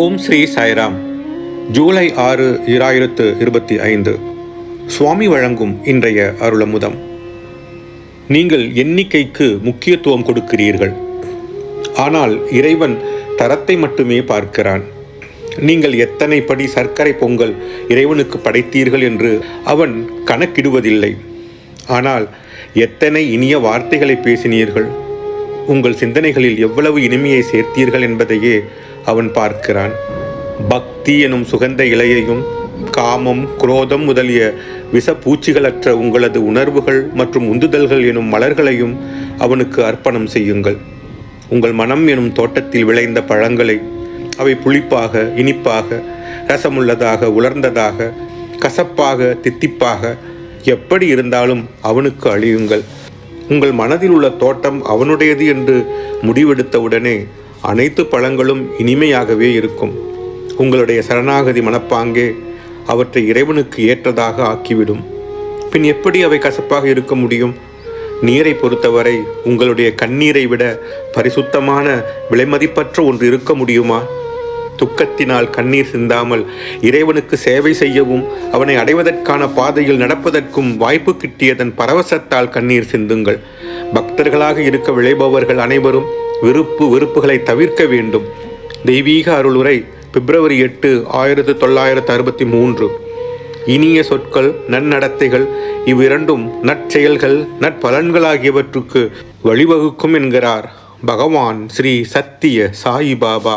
ஓம் ஸ்ரீ சாய்ராம். ஜூலை ஆறு இராயிரத்து இருபத்தி ஐந்து. சுவாமி வழங்கும் இன்றைய அருளமுதம். நீங்கள் எண்ணிக்கைக்கு முக்கியத்துவம் கொடுக்கிறீர்கள். ஆனால் இறைவன் தரத்தை மட்டுமே பார்க்கிறான். நீங்கள் எத்தனை படி சர்க்கரை பொங்கல் இறைவனுக்கு படைத்தீர்கள் என்று அவன் கணக்கிடுவதில்லை. ஆனால் எத்தனை இனிய வார்த்தைகளை பேசினீர்கள். உங்கள் சிந்தனைகளில் எவ்வளவு இனிமையை சேர்த்தீர்கள் என்பதையே அவன் பார்க்கிறான். பக்தி எனும் சுகந்த இலையையும் காமம் குரோதம் முதலிய விஷப்பூச்சிகளற்ற உங்களது உணர்வுகள் மற்றும் உந்துதல்கள் எனும் மலர்களையும் அவனுக்கு அர்ப்பணம் செய்யுங்கள். உங்கள் மனம் எனும் தோட்டத்தில் விளைந்த பழங்களை அவை புளிப்பாக இனிப்பாக ரசமுள்ளதாக உலர்ந்ததாக கசப்பாக தித்திப்பாக எப்படி இருந்தாலும் அவனுக்கு அழியுங்கள். உங்கள் மனதில் உள்ள தோட்டம் அவனுடையது என்று முடிவெடுத்தவுடனே அனைத்து பழங்களும் இனிமையாகவே இருக்கும். உங்களுடைய சரணாகதி மனப்பாங்கே அவற்றை இறைவனுக்கு ஏற்றதாக ஆக்கிவிடும். பின் எப்படி அவை கசப்பாக இருக்க முடியும்? நீரை பொறுத்தவரை உங்களுடைய கண்ணீரை விட பரிசுத்தமான விலைமதிப்பற்ற ஒன்று இருக்க முடியுமா? துக்கத்தினால் கண்ணீர் சிந்தாமல் இறைவனுக்கு சேவை செய்யவும் அவனை அடைவதற்கான பாதையில் நடப்பதற்கும் வாய்ப்பு கிட்டியதன் பரவசத்தால் கண்ணீர் சிந்துங்கள். பக்தர்களாக இருக்க விளைபவர்கள் அனைவரும் விருப்பு வெறுப்புகளை தவிர்க்க வேண்டும். தெய்வீக அருளுரை பிப்ரவரி எட்டு ஆயிரத்து தொள்ளாயிரத்து அறுபத்தி மூன்று. இனிய சொற்கள் நன்னடத்தைகள் இவ்விரண்டும் நற்செயல்கள் நற்பலன்களாகியவற்றுக்கு வழிவகுக்கும் என்கிறார் பகவான் ஸ்ரீ சத்திய சாயிபாபா.